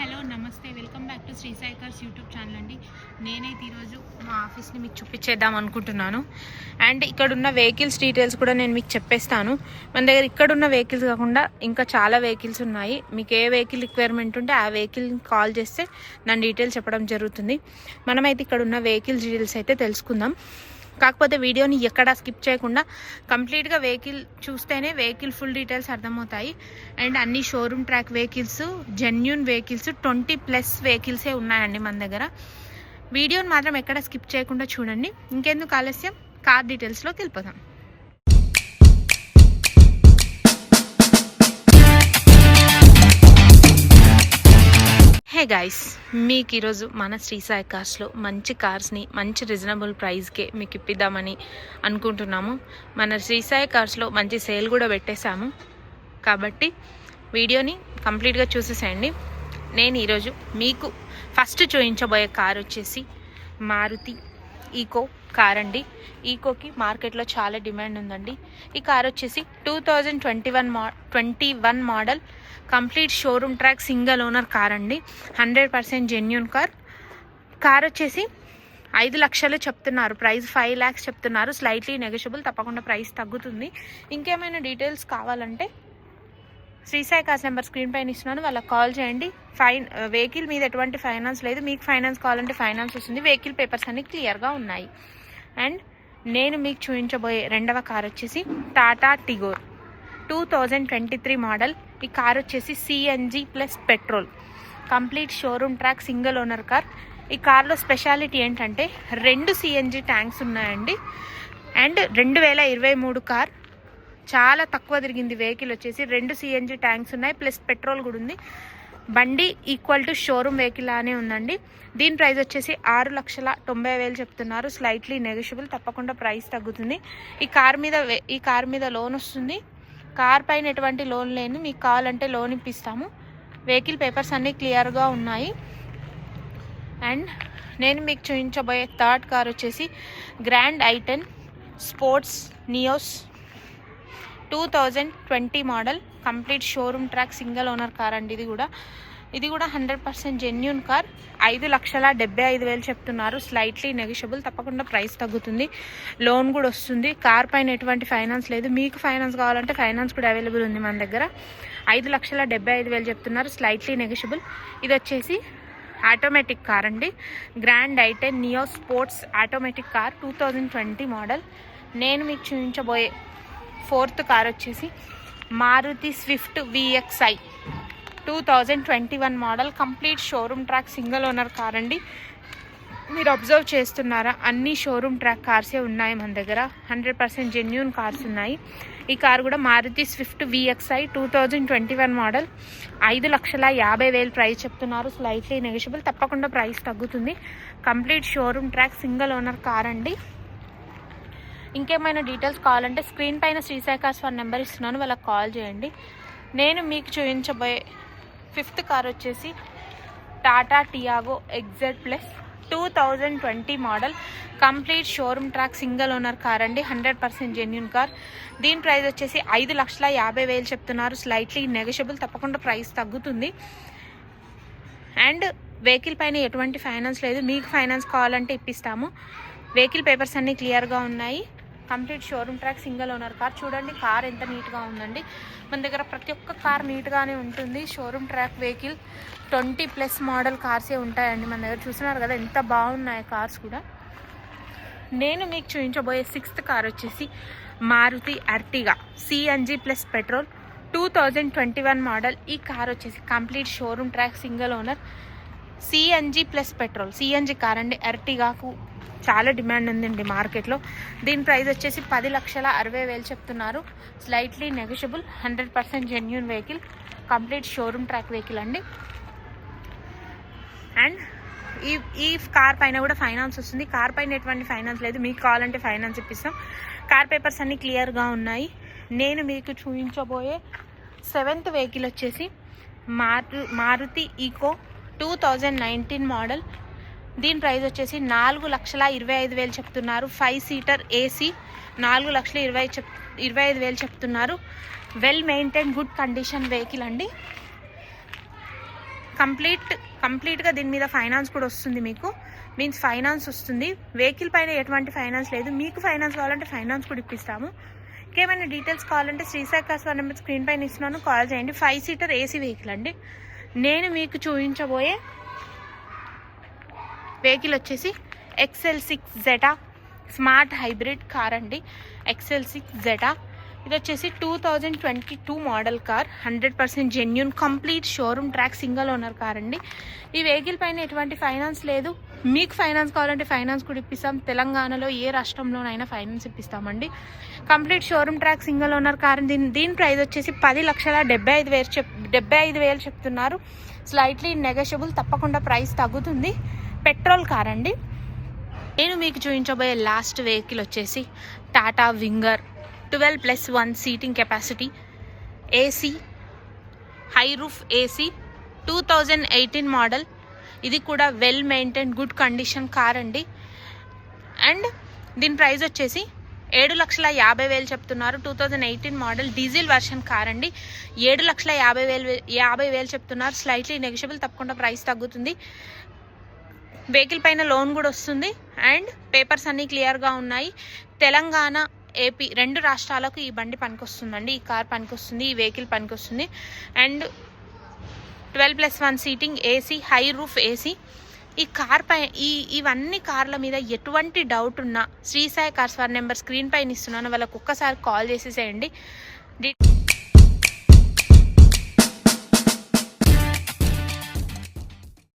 Hello నమస్తే. Welcome back to Shri సైకర్స్ YouTube channel అండి. నేనైతే ఈరోజు మా ఆఫీస్ని మీకు చూపించేద్దాం అనుకుంటున్నాను. అండ్ ఇక్కడ ఉన్న వెహికల్స్ డీటెయిల్స్ కూడా నేను మీకు చెప్పేస్తాను. మన దగ్గర ఇక్కడ ఉన్న వెహికల్స్ కాకుండా ఇంకా చాలా వెహికల్స్ ఉన్నాయి. మీకు ఏ వెహికల్ రిక్వైర్మెంట్ ఉంటే ఆ వెహికల్ కాల్ చేస్తే దాని డీటెయిల్స్ చెప్పడం జరుగుతుంది. మనమైతే ఇక్కడ ఉన్న వెహికల్స్ డీటెయిల్స్ అయితే తెలుసుకుందాం. కాకపోతే వీడియోని ఎక్కడా స్కిప్ చేయకుండా కంప్లీట్గా వెహికల్ చూస్తేనే వెహికల్ ఫుల్ డీటెయిల్స్ అర్థమవుతాయి. అండ్ అన్ని showroom track vehicles genuine vehicles twenty plus వెహికల్సే ఉన్నాయండి మన దగ్గర. వీడియోని మాత్రం ఎక్కడ స్కిప్ చేయకుండా చూడండి. ఇంకెందుకు ఆలస్యం? కార్ డీటెయిల్స్లోకి వెళ్ళిపోతాం హే గైస్ మీకు ఈరోజు మన శ్రీ సాయి కార్స్లో మంచి కార్స్ని మంచి రీజనబుల్ ప్రైస్కే మీకు ఇప్పిద్దామని అనుకుంటున్నాము. మన శ్రీ సాయి కార్స్లో మంచి సేల్ కూడా పెట్టేశాము. కాబట్టి వీడియోని కంప్లీట్గా చూసేసేయండి. నేను ఈరోజు మీకు ఫస్ట్ చూపించబోయే కార్ వచ్చేసి మారుతి ఈకో కార్ అండి. ఈకోకి మార్కెట్లో చాలా డిమాండ్ ఉందండి. ఈ కార్ వచ్చేసి టూ థౌజండ్ ట్వంటీ వన్ మా twenty one model complete showroom track single owner car అండి. Hundred percent genuine car. Car వచ్చేసి ఐదు లక్షలు చెప్తున్నారు. ప్రైస్ ఫైవ్ ల్యాక్స్ చెప్తున్నారు. స్లైట్లీ నెగోషియబుల్ తప్పకుండా ప్రైస్ తగ్గుతుంది. ఇంకేమైనా డీటెయిల్స్ కావాలంటే శ్రీసాయి కార్స్ నెంబర్ స్క్రీన్ పైన ఇస్తున్నాను. వాళ్ళకి కాల్ చేయండి. ఫైన్ వెహికల్ మీద ఎటువంటి ఫైనాన్స్ లేదు. మీకు ఫైనాన్స్ కావాలంటే ఫైనాన్స్ వస్తుంది. వెహికల్ పేపర్స్ అన్ని క్లియర్గా ఉన్నాయి. అండ్ నేను మీకు చూపించబోయే రెండవ కార్ వచ్చేసి Tata Tigor. Two thousand twenty three model. ఈ కార్ వచ్చేసి CNG plus petrol complete showroom track single owner car ఈ కార్లో స్పెషాలిటీ ఏంటంటే రెండు సిఎన్జి ట్యాంక్స్ ఉన్నాయండి. అండ్ రెండు వేల ఇరవై మూడు కార్. చాలా తక్కువ తిరిగింది వెహికల్ వచ్చేసి రెండు సిఎన్జి ట్యాంక్స్ ఉన్నాయి ప్లస్ పెట్రోల్ కూడా ఉంది. బండి ఈక్వల్ టు షోరూమ్ వెహికల్ అనే ఉందండి. దీని ప్రైస్ వచ్చేసి ఆరు లక్షల తొంభై వేలు చెప్తున్నారు. స్లైట్లీ నెగోషియబుల్ తప్పకుండా ప్రైస్ తగ్గుతుంది. ఈ కార్ మీద వే- ఈ కార్ మీద లోన్ వస్తుంది. కార్ పైన ఎటువంటి లోన్ లేని మీకు కావాలంటే లోన్ ఇప్పిస్తాము. వెహికల్ పేపర్స్ అన్నీ క్లియర్గా ఉన్నాయి. అండ్ నేను మీకు చూపించబోయే థర్డ్ కార్ వచ్చేసి grand i ten sports Nios two thousand twenty model complete showroom track single owner car అండి ఇది కూడా. ఇది కూడా హండ్రెడ్ పర్సెంట్ జెన్యున్ కార్. ఐదు లక్షల డెబ్బై ఐదు వేలు చెప్తున్నారు. స్లైట్లీ నెగిషియబుల్ తప్పకుండా ప్రైస్ తగ్గుతుంది. లోన్ కూడా వస్తుంది. కార్ పైన ఎటువంటి ఫైనాన్స్ లేదు. మీకు ఫైనాన్స్ కావాలంటే ఫైనాన్స్ కూడా అవైలబుల్ ఉంది మన దగ్గర. ఐదు లక్షల డెబ్బై ఐదు వేలు చెప్తున్నారు. స్లైట్లీ నెగిషియబుల్ ఇది వచ్చేసి ఆటోమేటిక్ కార్ అండి. Grand i ten Nios sports automatic car two thousand twenty model నేను మీకు చూపించబోయే ఫోర్త్ కార్ వచ్చేసి Maruti Swift VXI two thousand twenty one model complete showroom track single owner car అండి మీరు observe చేస్తున్నారా? అన్ని షోరూమ్ ట్రాక్ కార్సే ఉన్నాయి మన దగ్గర. హండ్రెడ్ పర్సెంట్ జెన్యున్ కార్స్ ఉన్నాయి. ఈ కార్ కూడా Maruti Swift VXI two thousand twenty one model. ఐదు లక్షల యాభై వేలు ప్రైస్ చెప్తున్నారు. Slightly negotiable. తప్పకుండా ప్రైస్ తగ్గుతుంది. Complete showroom track single owner car అండి ఇంకేమైనా డీటెయిల్స్ కావాలంటే స్క్రీన్ పైన శ్రీసాయి వన్ నెంబర్ ఇస్తున్నాను. వాళ్ళకి కాల్ చేయండి. నేను మీకు చూపించబోయే ఫిఫ్త్ కార్ వచ్చేసి Tata Tiago XZ plus two thousand twenty model. Complete showroom track single owner car అండి. Hundred percent genuine car. దీని ప్రైస్ వచ్చేసి ఐదు లక్షల యాభై వేలు చెప్తున్నారు. స్లైట్లీ నెగషియబుల్ తప్పకుండా ప్రైస్ తగ్గుతుంది. అండ్ వెహికల్ పైన ఎటువంటి ఫైనాన్స్ లేదు. మీకు ఫైనాన్స్ కావాలంటే ఇప్పిస్తాము. వెహికల్ పేపర్స్ అన్నీ క్లియర్గా ఉన్నాయి. Complete showroom track single owner car. చూడండి కార్ ఎంత నీట్గా ఉందండి. మన దగ్గర ప్రతి ఒక్క కార్ నీట్గానే ఉంటుంది. Showroom track vehicle twenty plus model కార్సే ఉంటాయండి మన దగ్గర. చూస్తున్నారు కదా ఎంత బాగున్నాయి కార్స్ కూడా. నేను మీకు చూపించబోయే సిక్స్త్ కార్ వచ్చేసి Maruti Ertiga CNG plus petrol two thousand twenty one model. ఈ కార్ వచ్చేసి complete showroom track single owner CNG plus petrol. CNG car అండి ఎర్టిగాకు చాలా డిమాండ్ ఉందండి మార్కెట్లో. దీని ప్రైస్ వచ్చేసి పది లక్షల అరవై వేలు చెప్తున్నారు. Slightly negotiable hundred percent genuine vehicle complete showroom track vehicle అండి. అండ్ ఈ ఈ కార్ పైన కూడా ఫైనాన్స్ వస్తుంది. కార్ పైన ఎటువంటి ఫైనాన్స్ లేదు. మీకు కావాలంటే ఫైనాన్స్ ఇప్పిస్తాం. కార్ పేపర్స్ అన్నీ క్లియర్గా ఉన్నాయి. నేను మీకు చూపించబోయే సెవెంత్ వెహికల్ వచ్చేసి మారు Maruti Eeco two thousand nineteen model దీని ప్రైస్ వచ్చేసి నాలుగు లక్షల ఇరవై ఐదు వేలు చెప్తున్నారు. ఫైవ్ సీటర్ ఏసీ నాలుగు లక్షల ఇరవై చెప్ ఇరవై ఐదు వేలు చెప్తున్నారు. Well maintain good condition vehicle అండి. కంప్లీట్ కంప్లీట్గా దీని మీద ఫైనాన్స్ కూడా వస్తుంది మీకు. మీన్స్ ఫైనాన్స్ వస్తుంది. వెహికల్ పైన ఎటువంటి ఫైనాన్స్ లేదు. మీకు ఫైనాన్స్ కావాలంటే ఫైనాన్స్ కూడా ఇప్పిస్తాము. ఇంకేమైనా డీటెయిల్స్ కావాలంటే శ్రీశాఖ వన్ నెంబర్ స్క్రీన్ పైన ఇస్తున్నాను. కాల్ చేయండి. ఫైవ్ సీటర్ ఏసీ వెహికల్ అండి. నేను మీకు చూపించబోయే వెహికల్ వచ్చేసి XL six Zeta smart hybrid car అండి. XL six Zeta. ఇది వచ్చేసి two thousand twenty two model car hundred percent genuine complete showroom track single owner car అండి. ఈ వెహికల్ పైన ఎటువంటి ఫైనాన్స్ లేదు. మీకు ఫైనాన్స్ కావాలంటే ఫైనాన్స్ కూడా ఇప్పిస్తాం. తెలంగాణలో ఏ రాష్ట్రంలోనైనా finance ఇప్పిస్తామండి. Complete showroom track single owner car దీని దీని ప్రైస్ వచ్చేసి పది లక్షల డెబ్బై ఐదు వేలు చెప్ డెబ్బై ఐదు వేలు చెప్తున్నారు. స్లైట్లీ నెగోషియబుల్ తప్పకుండా ప్రైస్ తగ్గుతుంది. పెట్రోల్ కార్ అండి. నేను మీకు చూపించబోయే లాస్ట్ వెహికల్ వచ్చేసి Tata Winger twelve plus one seating capacity AC high roof AC two thousand eighteen model. ఇది కూడా well maintain good condition car అండి. అండ్ దీని ప్రైస్ వచ్చేసి ఏడు లక్షల యాభై వేలు చెప్తున్నారు. Two thousand eighteen model diesel version car అండి. ఏడు లక్షల యాభై వేలు యాభై వేలు చెప్తున్నారు. స్లైట్లీ నెగిషియబుల్ తప్పకుండా ప్రైస్ తగ్గుతుంది. వెహికల్ పైన లోన్ కూడా వస్తుంది. అండ్ పేపర్స్ అన్నీ క్లియర్గా ఉన్నాయి. తెలంగాణ ఏపీ రెండు రాష్ట్రాలకు ఈ బండి పనికొస్తుందండి. ఈ కార్ పనికొస్తుంది ఈ వెహికల్ పనికొస్తుంది. And twelve plus one seating AC high roof AC. ఈ కార్ పై ఈ ఇవన్నీ కార్ల మీద ఎటువంటి డౌట్ ఉన్నా శ్రీసాయి కార్స్ వారి నెంబర్ స్క్రీన్ పైన ఇస్తున్నాను. వాళ్ళకు ఒక్కసారి కాల్ చేసేసేయండి. డి-